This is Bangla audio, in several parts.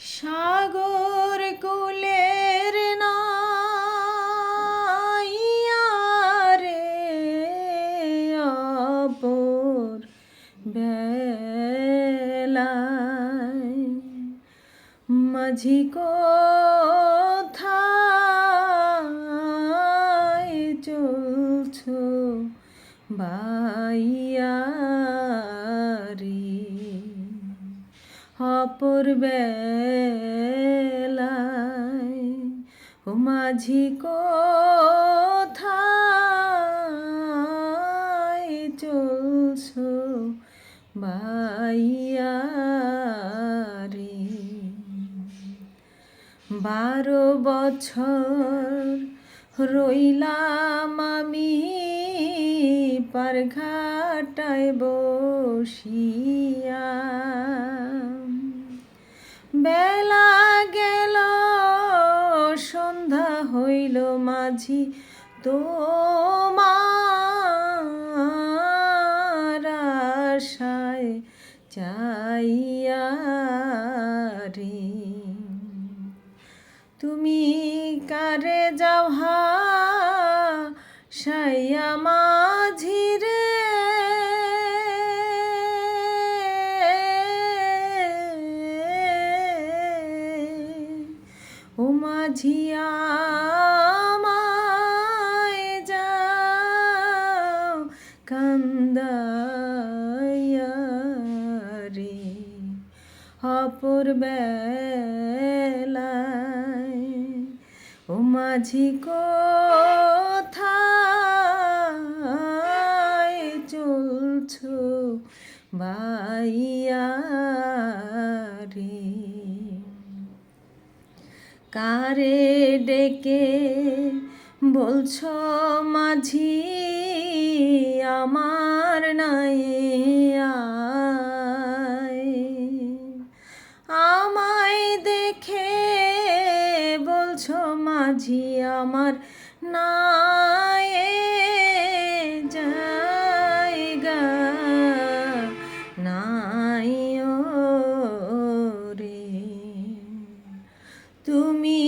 সাগর কুলের নাইয়ারে অপর বেলায় মাঝি কোথায় চলছো বাইয়ারি অপর ও মাঝি কোথায় চলছো বাইয়ারি? বারো বছর রইলাম আমি পারঘাটায় বসিয়া। হইল মাঝি তোমার আশায় চাইয়া রে। তুমি কারে যাও হা সাইয়া মাঝি রে। ও মাঝিয়া কান্দাইয়া রে অপর ও মাঝি কোথায় চলছো বাইয়া রে কারে ডেকে বলছো মাঝি আমার নাই আমায় দেখে বলছো মাঝি আমার নাই নাই তুমি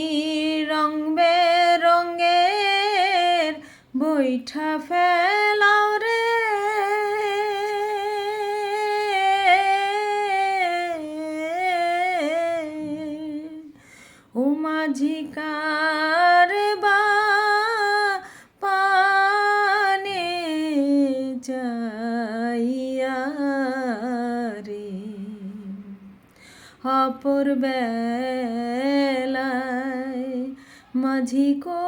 বৈঠা ফেলাও রে। ও মাঝি কার বা পানে যাইয়া রে। অপর বেলায় মাঝি কো